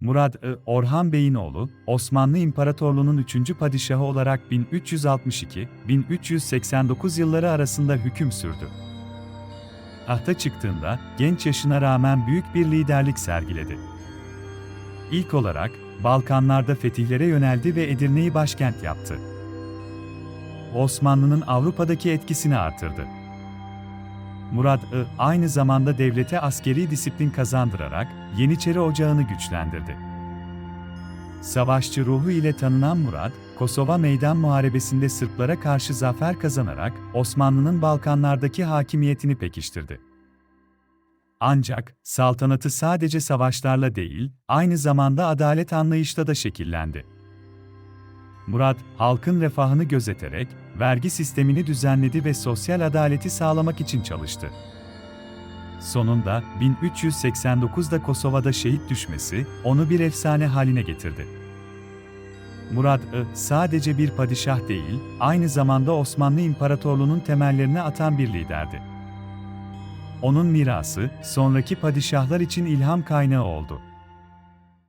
Murad I. Orhan Bey'in oğlu, Osmanlı İmparatorluğu'nun 3. padişahı olarak 1362-1389 yılları arasında hüküm sürdü. Tahta çıktığında, genç yaşına rağmen büyük bir liderlik sergiledi. İlk olarak, Balkanlarda fetihlere yöneldi ve Edirne'yi başkent yaptı. Osmanlı'nın Avrupa'daki etkisini artırdı. Murad I aynı zamanda devlete askeri disiplin kazandırarak Yeniçeri Ocağı'nı güçlendirdi. Savaşçı ruhu ile tanınan Murad, Kosova Meydan Muharebesi'nde Sırplara karşı zafer kazanarak Osmanlı'nın Balkanlardaki hakimiyetini pekiştirdi. Ancak saltanatı sadece savaşlarla değil, aynı zamanda adalet anlayışla da şekillendi. Murad, halkın refahını gözeterek vergi sistemini düzenledi ve sosyal adaleti sağlamak için çalıştı. Sonunda 1389'da Kosova'da şehit düşmesi onu bir efsane haline getirdi. Murad I sadece bir padişah değil, aynı zamanda Osmanlı İmparatorluğu'nun temellerini atan bir liderdi. Onun mirası sonraki padişahlar için ilham kaynağı oldu.